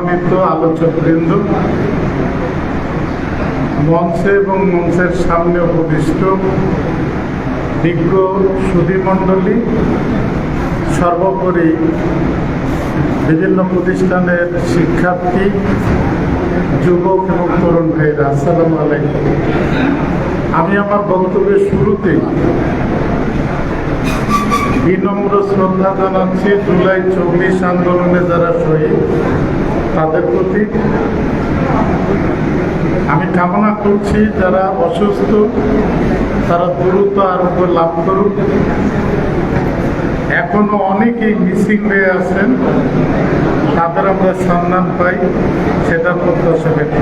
সম্মানিত আলোচক বৃন্দ মঞ্চে এবং মঞ্চের সামনে উপবিষ্ট বিজ্ঞ সুধীমণ্ডলী সর্বোপরি বিভিন্ন প্রতিষ্ঠানের শিক্ষার্থী, যুবক এবং তরুণ ভাইরা আসসালামু আলাইকুম। আমি আমার বক্তব্যের শুরুতে বিনম্র শ্রদ্ধা জানাচ্ছি, জুলাই চব্বিশ আন্দোলনে যারা শহীদ তাদের প্রতি আমি কামনা করছি যারা অসুস্থ, তারা দ্রুত আরোগ্য লাভ করুক। এখনও অনেকেই মিসিং হয়ে আছেন। তাদের আমরা সন্ধান পাই, সেটার প্রত্যাশা ব্যক্ত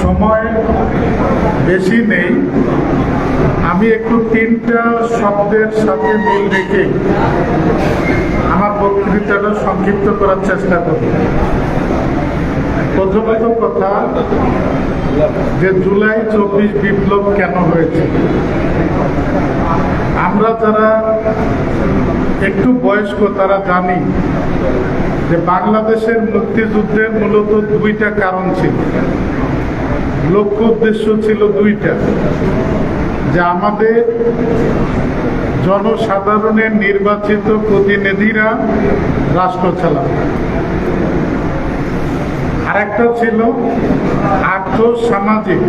সময় বেশি নেই। আমি একটু তিনটা শব্দের সাথে মিল রেখে আমার বক্তৃতাটা সংক্ষিপ্ত করার চেষ্টা করব প্রথমত কথা যে জুলাই চব্বিশ বিপ্লব কেন হয়েছে? আমরা যারা একটু বয়স্ক, তারা জানি যে বাংলাদেশের মুক্তিযুদ্ধের মূলত দুইটা কারণ ছিল। লক্ষ্য উদ্দেশ্য ছিল দুইটা। যে আমাদের জনসাধারণের নির্বাচিত প্রতিনিধিরা রাষ্ট্র চালাবে। আরেকটা ছিল আর্থ সামাজিক।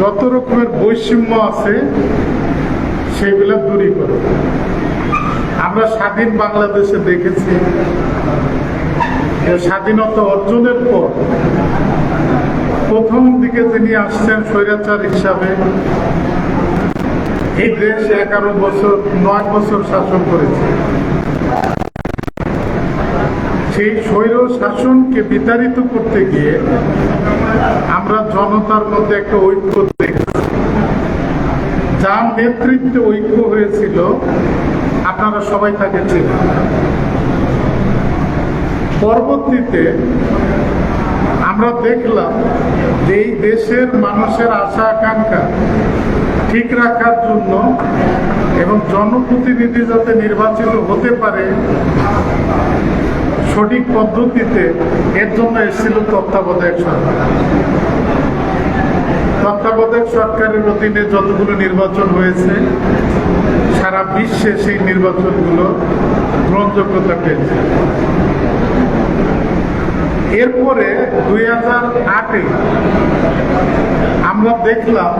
যত রকমের বৈষম্য আছে, সেগুলো দূরীকরণ আমরা স্বাধীন বাংলাদেশে দেখেছি স্বাধীনতা অর্জনের পর প্রথম দিকে তিনি আসছেন স্বৈরাচার হিসাবে এই দেশ এগারো বছর, নয় বছর শাসন করেছে। সেই স্বৈর শাসনকে বিতাড়িত করতে গিয়ে আমরা জনতার মধ্যে একটা ঐক্য দেখেছি। যার নেতৃত্বে ঐক্য হয়েছিল, আপনারা সবাই তাকে ছিলেন পরবর্তীতে আমরা দেখলাম যে এই দেশের মানুষের আশা আকাঙ্ক্ষা ঠিক রাখার জন্য এবং জনপ্রতিনিধি যাতে নির্বাচিত হতে পারে সঠিক পদ্ধতিতে এর জন্য এসেছিল তত্ত্বাবধায়ক সরকার। তত্ত্বাবধায়ক সরকারের অধীনে যতগুলো নির্বাচন হয়েছে, সারা বিশ্বে সেই নির্বাচনগুলো গ্রহণযোগ্যতা পেয়েছে। এরপরে দুই হাজার আটে আমরা দেখলাম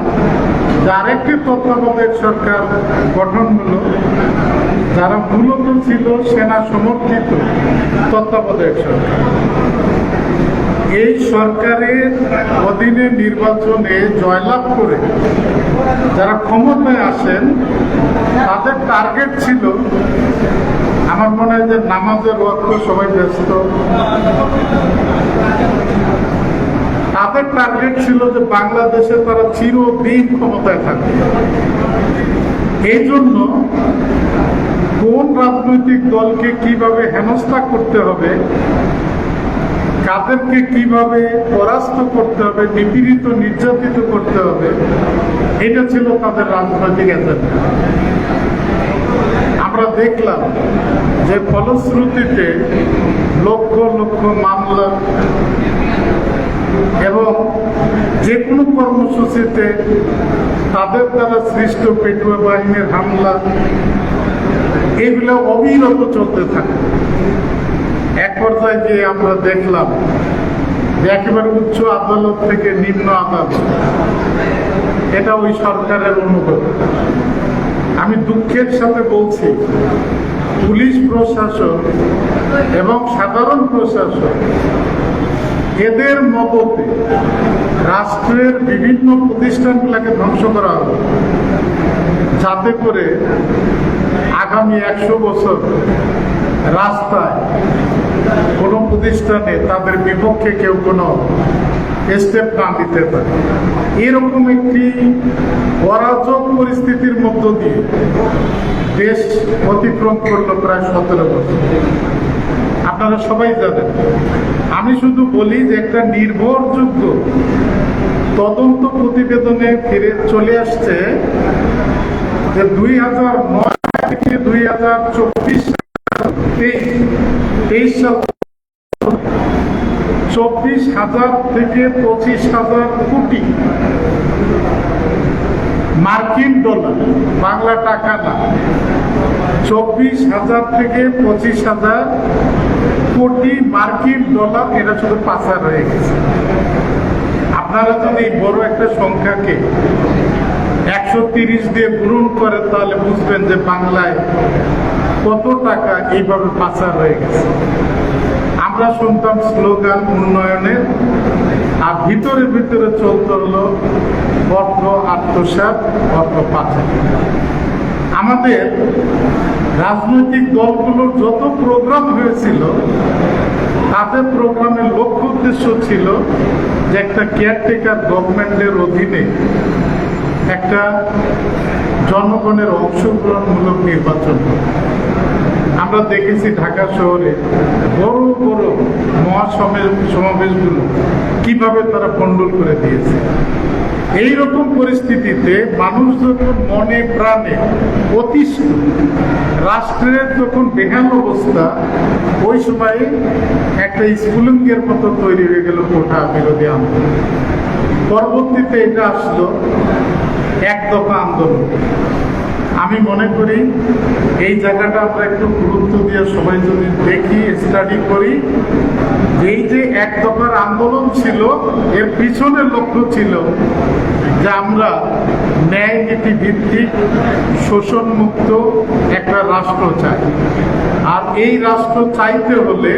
যে আরেকটি তত্ত্বাবধায়ক সরকার গঠন হলো যারা মূলত ছিল সেনা সমর্থিত তত্ত্বাবধায়ক সরকার। এই সরকারের অধীনে নির্বাচনে জয়লাভ করে যারা ক্ষমতায় আসেন, তাদের টার্গেট ছিল আমার মনে হয় যে নামাজের ওয়াক্ত সবাই ব্যস্ত। তাদের টার্গেট ছিল যে বাংলাদেশে তারা চিরদিন ক্ষমতায় থাকবে। এই জন্য কোন রাজনৈতিক দলকে কীভাবে হেনস্থা করতে হবে, কাদেরকে কীভাবে পরাস্ত করতে হবে, নিপীড়িত, নির্যাতিত করতে হবে, এটা ছিল তাদের রাজনৈতিক এজেন্ডা আমরা দেখলাম যে ফলশ্রুতিতে লক্ষ লক্ষ মামলা এবং যে কোনো কর্মসূচিতে তাদের দ্বারা সৃষ্ট পেটুয়া বাহিনীর হামলা, এগুলো অবিরত চলতে থাকে। এক পর্যায়ে গিয়ে আমরা দেখলাম যে একেবারে উচ্চ আদালত থেকে নিম্ন আদালত, এটা ওই সরকারের অনুগত। আমি দুঃখের সাথে বলছি, পুলিশ প্রশাসন এবং সাধারণ প্রশাসন এদের মদতে রাষ্ট্রের বিভিন্ন প্রতিষ্ঠানগুলোকে ধ্বংস করা হবে। যাতে করে আগামী একশো বছর রাস্তায় কোনো প্রতিষ্ঠানে তাদের বিপক্ষে কেউ কোনো স্টেপ না দিতে পারে। এরকম একটি অরাজক পরিস্থিতির মধ্য দিয়ে দেশ অতিক্রম করল প্রায় সতেরো বছর। আপনারা সবাই জানেন, আমি শুধু বলি যে একটা নির্ভরযোগ্য তদন্ত প্রতিবেদনে ফিরে চলে আসছে যে দুই হাজার নয় থেকে দুই হাজার চব্বিশ তেইশ সাল চব্বিশ হাজার থেকে পঁচিশ হাজার কোটি মার্কিন ডলার, বাংলা টাকা না। চব্বিশ হাজার থেকে পঁচিশ হাজার কোটি মার্কিন ডলার, এটা শুধু পাচার হয়ে গেছে। আপনারা যদি বড় একটা সংখ্যাকে একশো তিরিশ দিয়ে পূরণ করেন, তাহলে বুঝবেন যে বাংলায় কত টাকা এইভাবে পাচার হয়ে গেছে। আমরা শুনতাম স্লোগান উন্নয়নের আর ভিতরে ভিতরে চলতে হলো অর্থ আত্মসাত অর্থ পাচার আমাদের রাজনৈতিক দলগুলোর যত প্রোগ্রাম হয়েছিল তাদের প্রোগ্রামের লক্ষ্য উদ্দেশ্য ছিল যে একটা কেয়ারটেকার গভর্নমেন্টের অধীনে একটা জনগণের অংশগ্রহণমূলক নির্বাচন। আমরা দেখেছি ঢাকা শহরে বড় বড় মহাসমাবেশ সমাবেশগুলো কীভাবে তারা পণ্ডল করে দিয়েছে। এই রকম পরিস্থিতিতে মানুষ যখন মনে প্রাণে অতিষ্ঠ, রাষ্ট্রের যখন বেহাল অবস্থা, ওই সময়ে একটা স্ফুলিঙ্গের মতো তৈরি হয়ে গেল কোঠা বিরোধী আন্দোলন। পরবর্তীতে এটা আসলো এক দফা আন্দোলন। আমি মনে করি এই জায়গাটা আমরা একটু গুরুত্ব দিয়ে সবাই যদি দেখি স্টাডি করি, এই যে এক দফার আন্দোলন ছিল, এর পিছনে লক্ষ্য ছিল যে আমরা ন্যায় নীতি ভিত্তিক শোষণ মুক্ত একটা রাষ্ট্র চাই। আর এই রাষ্ট্র চাইতে হলে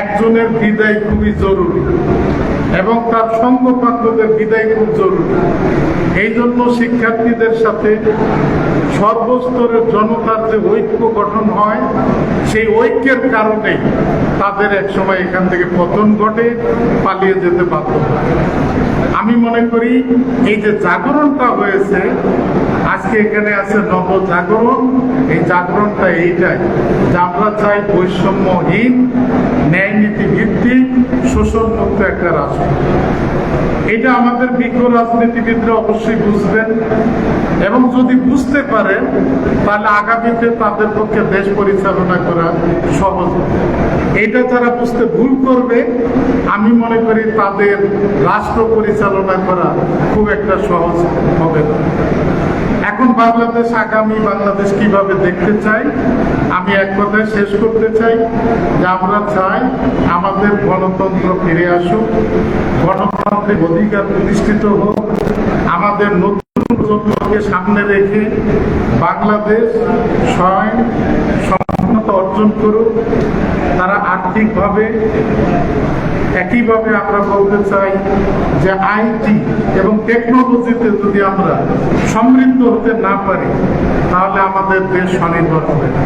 একজনের বিদায় খুবই জরুরি। এবং তার সঙ্গপাত্রদের বিদায় খুব জরুরি। এই জন্য শিক্ষার্থীদের সাথে সর্বস্তরের জনতার যে ঐক্য গঠন হয়, সেই ঐক্যের কারণে তাদের এক সময় এখান থেকে পতন ঘটে, পালিয়ে যেতে বাধ্য আমি মনে করি, এই যে জাগরণটা হয়েছে আজকে এখানে আছে নব জাগরণ। এই জাগরণটা এইটাই যে আমরা চাই বৈষম্যহীন ন্যায় নীতি ভিত্তিক শোষণ মুক্ত একটা রাষ্ট্র। এটা আমাদের বিজ্ঞ রাজনীতিবিদরা অবশ্যই বুঝবেন। এবং যদি বুঝতে পারেন, তাহলে আগামীতে তাদের পক্ষে দেশ পরিচালনা করা সহজ এটা যারা বুঝতে ভুল করবে, আমি মনে করি তাদের রাষ্ট্র পরিচালনা করা খুব একটা সহজ হবে না। এখন বাংলাদেশ, আগামী বাংলাদেশ কীভাবে দেখতে চাই, আমি এক কথায় শেষ করতে চাই যে আমরা চাই আমাদের গণতন্ত্র ফিরে আসুক, গণতান্ত্রিক অধিকার প্রতিষ্ঠিত হোক, আমাদের নতুন প্রজন্মকে সামনে রেখে বাংলাদেশ স্বয়ং সম্পূর্ণতা অর্জন করুক, তারা আর্থিকভাবে একইভাবে আমরা বলতে চাই যে আইটি এবং টেকনোলজিতে যদি আমরা সমৃদ্ধ হতে না পারি, তাহলে আমাদের দেশ স্বনির্ভর হবে না।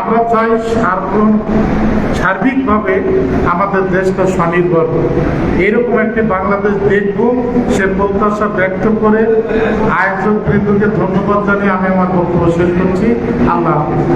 আমরা চাই সার্বন, সার্বিকভাবে আমাদের দেশটা স্বনির্ভর হোক। এরকম একটি বাংলাদেশ দেখব, সে প্রত্যাশা ব্যক্ত করে আয়োজক বৃন্দকে ধন্যবাদ জানিয়ে আমি আমার বক্তব্য শেষ করছি। আল্লাহ হাফিজ।